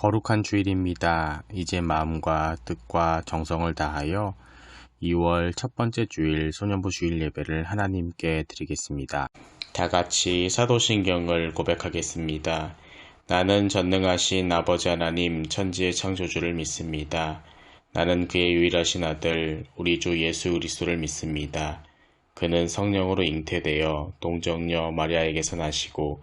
거룩한 주일입니다. 이제 마음과 뜻과 정성을 다하여 2월 첫 번째 주일 소년부 주일 예배를 하나님께 드리겠습니다. 다 같이 사도신경을 고백하겠습니다. 나는 전능하신 아버지 하나님 천지의 창조주를 믿습니다. 나는 그의 유일하신 아들 우리 주 예수 그리스도를 믿습니다. 그는 성령으로 잉태되어 동정녀 마리아에게서 나시고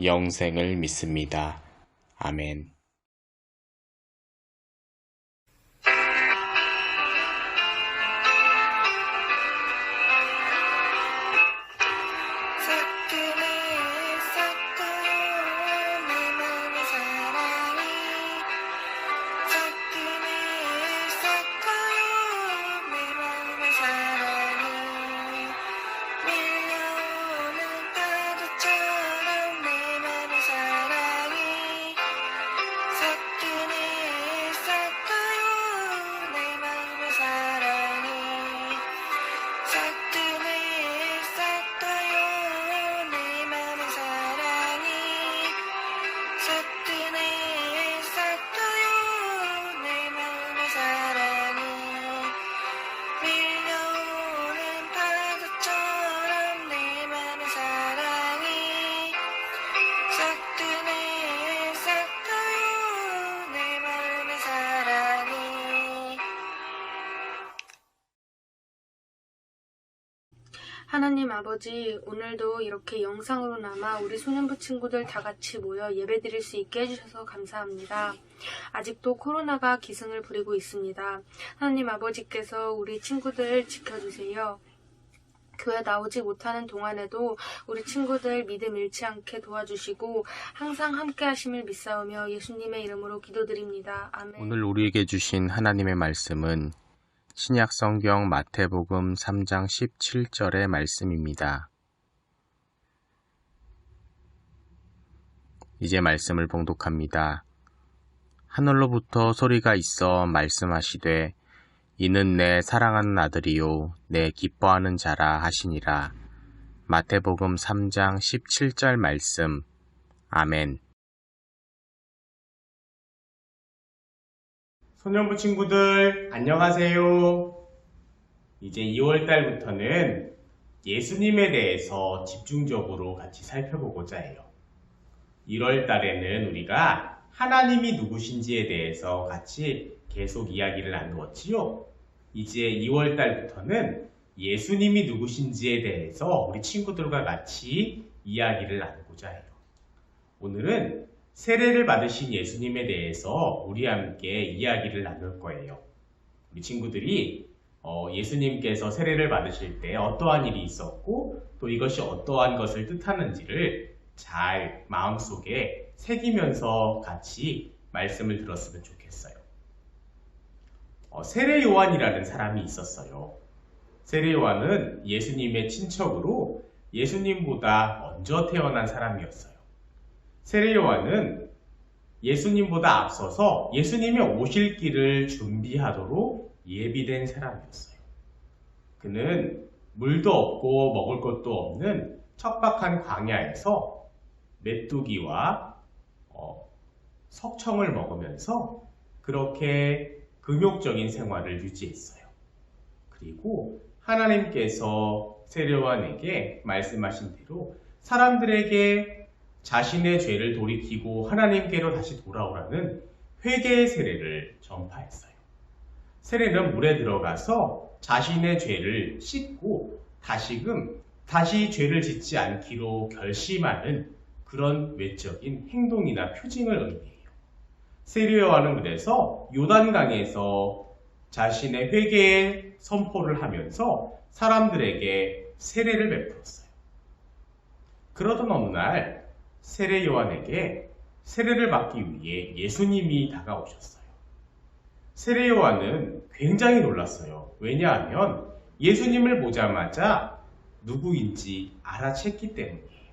영생을 믿습니다. 아멘. 아버지, 오늘도 이렇게 영상으로나마 우리 소년부 친구들 다 같이 모여 예배 드릴 수 있게 해주셔서 감사합니다. 아직도 코로나가 기승을 부리고 있습니다. 하나님 아버지께서 우리 친구들 지켜주세요. 교회 나오지 못하는 동안에도 우리 친구들 믿음 잃지 않게 도와주시고 항상 함께 하심을 믿사오며 예수님의 이름으로 기도드립니다. 아멘. 오늘 우리에게 주신 하나님의 말씀은 신약 성경 마태복음 3장 17절의 말씀입니다. 이제 말씀을 봉독합니다. 하늘로부터 소리가 있어 말씀하시되 이는 내 사랑하는 아들이요 내 기뻐하는 자라 하시니라. 마태복음 3장 17절 말씀. 아멘. 소년부 친구들, 안녕하세요. 이제 2월달부터는 예수님에 대해서 집중적으로 같이 살펴보고자 해요. 1월달에는 우리가 하나님이 누구신지에 대해서 같이 계속 이야기를 나누었지요. 이제 2월달부터는 예수님이 누구신지에 대해서 우리 친구들과 같이 이야기를 나누고자 해요. 오늘은 세례를 받으신 예수님에 대해서 우리 함께 이야기를 나눌 거예요. 우리 친구들이 어, 예수님께서 세례를 받으실 때 어떠한 일이 있었고 또 이것이 어떠한 것을 뜻하는지를 잘 마음속에 새기면서 같이 말씀을 들었으면 좋겠어요. 어, 세례 요한이라는 사람이 있었어요. 세례 요한은 예수님의 친척으로 예수님보다 먼저 태어난 사람이었어요. 세례 요한은 예수님보다 앞서서 예수님이 오실 길을 준비하도록 예비된 사람이었어요. 그는 물도 없고 먹을 것도 없는 척박한 광야에서 메뚜기와 어, 석청을 먹으면서 그렇게 금욕적인 생활을 유지했어요. 그리고 하나님께서 세례요한에게 말씀하신 대로 사람들에게 자신의 죄를 돌이키고 하나님께로 다시 돌아오라는 회개의 세례를 전파했어요. 세례는 물에 들어가서 자신의 죄를 씻고 다시금 다시 죄를 짓지 않기로 결심하는 그런 외적인 행동이나 표징을 의미해요. 세례요한은 그래서 요단강에서 자신의 회개의 선포를 하면서 사람들에게 세례를 베풀었어요. 그러던 어느 날 세례 요한에게 세례를 받기 위해 예수님이 다가오셨어요. 세례 요한은 굉장히 놀랐어요. 왜냐하면 예수님을 보자마자 누구인지 알아챘기 때문이에요.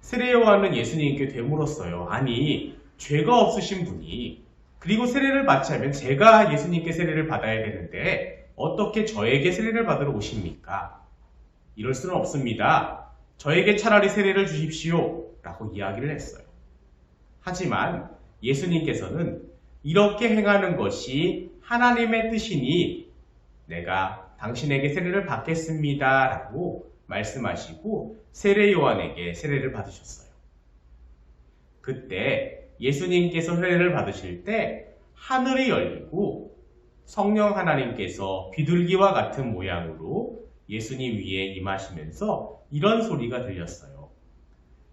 세례 요한은 예수님께 되물었어요. 아니, 죄가 없으신 분이 그리고 세례를 않으면 제가 예수님께 세례를 받아야 되는데 어떻게 저에게 세례를 받으러 오십니까? 이럴 수는 없습니다. 저에게 차라리 세례를 주십시오. 라고 이야기를 했어요. 하지만 예수님께서는 이렇게 행하는 것이 하나님의 뜻이니 내가 당신에게 세례를 받겠습니다. 라고 말씀하시고 세례 요한에게 세례를 받으셨어요. 그때 예수님께서 세례를 받으실 때 하늘이 열리고 성령 하나님께서 비둘기와 같은 모양으로 예수님 위에 임하시면서 이런 소리가 들렸어요.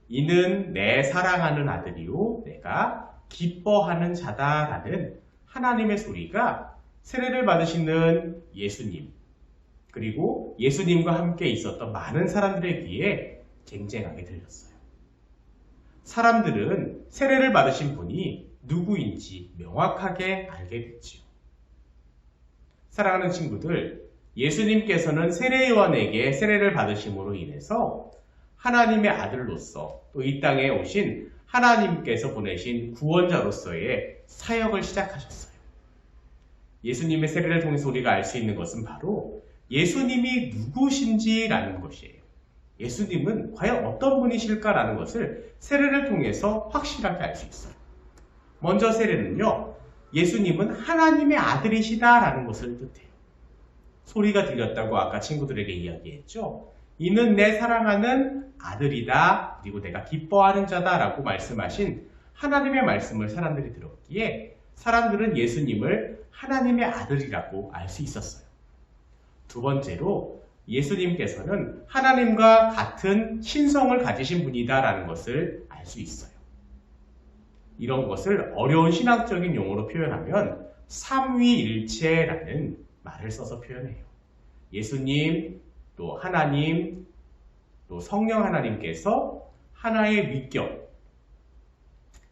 이는 내 사랑하는 아들이요 내가 기뻐하는 자다라는 하나님의 소리가 세례를 받으시는 예수님 그리고 예수님과 함께 있었던 많은 사람들의 귀에 쟁쟁하게 들렸어요. 사람들은 세례를 받으신 분이 누구인지 명확하게 알게 됐지요. 사랑하는 친구들, 예수님께서는 세례 요한에게 세례를 받으심으로 인해서 하나님의 아들로서 또 이 땅에 오신 하나님께서 보내신 구원자로서의 사역을 시작하셨어요. 예수님의 세례를 통해서 우리가 알 수 있는 것은 바로 예수님이 누구신지라는 것이에요. 예수님은 과연 어떤 분이실까라는 것을 세례를 통해서 확실하게 알 수 있어요. 먼저 세례는요, 예수님은 하나님의 아들이시다라는 것을 뜻해요. 소리가 들렸다고 아까 친구들에게 이야기했죠. 이는 내 사랑하는 아들이다. 그리고 내가 기뻐하는 자다 라고 말씀하신 하나님의 말씀을 사람들이 들었기에 사람들은 예수님을 하나님의 아들이라고 알 수 있었어요. 두 번째로 예수님께서는 하나님과 같은 신성을 가지신 분이다라는 것을 알 수 있어요. 이런 것을 어려운 신학적인 용어로 표현하면 삼위일체라는 말을 써서 표현해요. 예수님, 또 하나님, 또 성령 하나님께서 하나의 위격,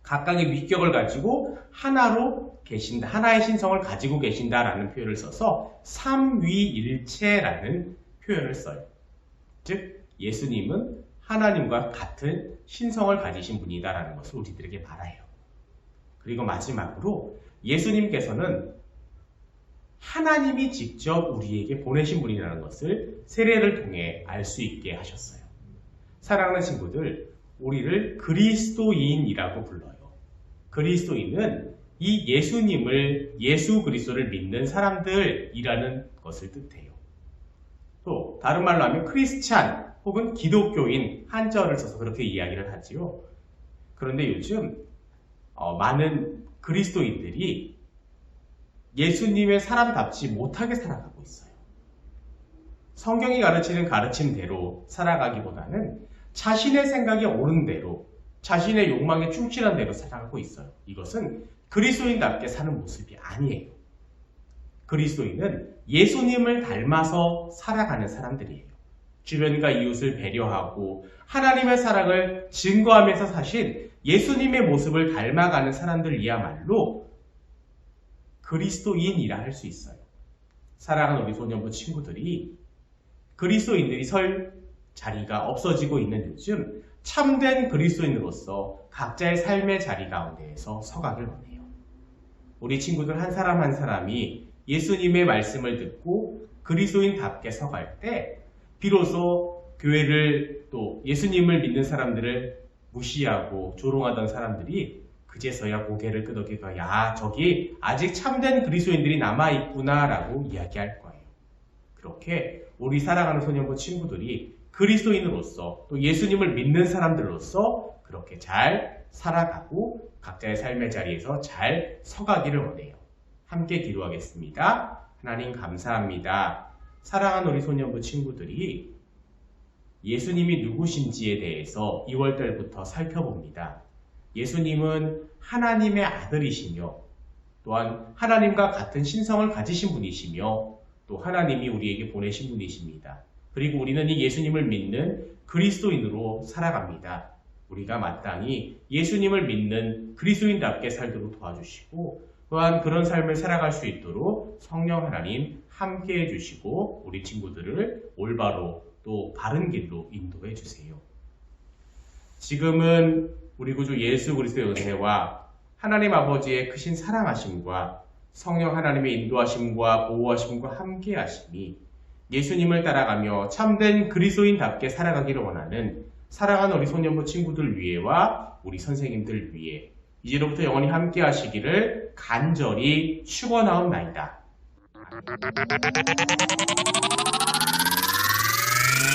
각각의 위격을 가지고 하나로 계신다, 하나의 신성을 가지고 계신다라는 표현을 써서 삼위일체라는 표현을 써요. 즉, 예수님은 하나님과 같은 신성을 가지신 분이다라는 것을 우리들에게 말해요. 그리고 마지막으로 예수님께서는 하나님이 직접 우리에게 보내신 분이라는 것을 세례를 통해 알 수 있게 하셨어요. 사랑하는 친구들, 우리를 그리스도인이라고 불러요. 그리스도인은 이 예수님을, 예수 그리스도를 믿는 사람들이라는 것을 뜻해요. 또, 다른 말로 하면 크리스찬 혹은 기독교인 한자어를 써서 그렇게 이야기를 하지요. 그런데 요즘 어, 많은 그리스도인들이 예수님의 사람답지 못하게 살아가고 있어요. 성경이 가르치는 가르침대로 살아가기보다는 자신의 생각이 옳은 대로, 자신의 욕망에 충실한 대로 살아가고 있어요. 이것은 그리스도인답게 사는 모습이 아니에요. 그리스도인은 예수님을 닮아서 살아가는 사람들이에요. 주변과 이웃을 배려하고 하나님의 사랑을 증거하면서 사신 예수님의 모습을 닮아가는 사람들이야말로 그리스도인이라 할 수 있어요. 사랑하는 우리 소년부 친구들이 그리스도인들이 설 자리가 없어지고 있는 요즘 참된 그리스도인으로서 각자의 삶의 자리 가운데에서 서가길 원해요. 우리 친구들 한 사람 한 사람이 예수님의 말씀을 듣고 그리스도인답게 서갈 때 비로소 교회를 또 예수님을 믿는 사람들을 무시하고 조롱하던 사람들이 그제서야 고개를 끄덕이고 야 저기 아직 참된 그리스도인들이 남아있구나라고 이야기할 거예요. 그렇게 우리 사랑하는 소년부 친구들이 그리스도인으로서 또 예수님을 믿는 사람들로서 그렇게 잘 살아가고 각자의 삶의 자리에서 잘 서가기를 원해요. 함께 기도하겠습니다. 하나님 감사합니다. 사랑하는 우리 소년부 친구들이 예수님이 누구신지에 대해서 2월달부터 살펴봅니다. 예수님은 하나님의 아들이시며 또한 하나님과 같은 신성을 가지신 분이시며 또 하나님이 우리에게 보내신 분이십니다. 그리고 우리는 이 예수님을 믿는 그리스도인으로 살아갑니다. 우리가 마땅히 예수님을 믿는 그리스도인답게 살도록 도와주시고 또한 그런 삶을 살아갈 수 있도록 성령 하나님 함께 해주시고 우리 친구들을 올바로 또 바른 길로 인도해 주세요. 지금은 우리 구주 예수 그리스도의 은혜와 하나님 아버지의 크신 사랑하심과 성령 하나님의 인도하심과 보호하심과 함께 하심이 예수님을 따라가며 참된 그리스도인답게 살아가기를 원하는 사랑하는 우리 소년부 친구들 위해와 우리 선생님들 위해 이제로부터 영원히 함께 하시기를 간절히 축원하옵나이다.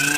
내